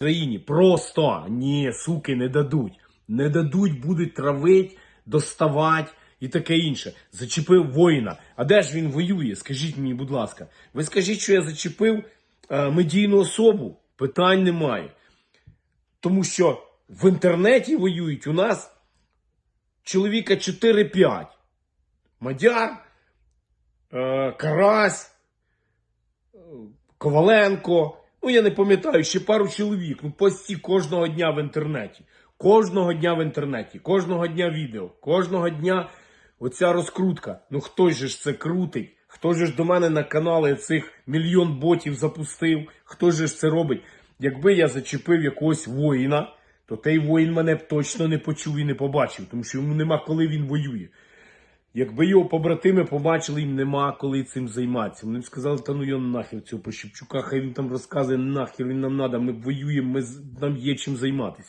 країні. Просто ні, суки, не дадуть. Не дадуть, будуть травить, доставати і таке інше. Зачепив воїна. А де ж він воює? Скажіть мені, будь ласка. Ви скажіть, що я зачепив е, медійну особу? Питань немає. Тому що в інтернеті воюють у нас чоловіка 4-5. Мадяр, е, Карась, е, Коваленко. Ну, я не пам'ятаю, ще пару чоловік. Ну, пості кожного дня в інтернеті. Кожного дня в інтернеті, кожного дня відео, кожного дня оця розкрутка. Ну хто же ж це крутить? Хто же ж до мене на канали цих мільйон ботів запустив? Хто же ж це робить? Якби я зачепив якогось воїна, то той воїн мене б точно не почув і не побачив, тому що йому нема коли він воює. Якби його побратими побачили, їм нема коли цим займатися. Вони б сказали, та ну його нахер цього Пощепчука, хай він там розказує, нахер він нам надо, ми воюємо, ми, нам є чим займатися.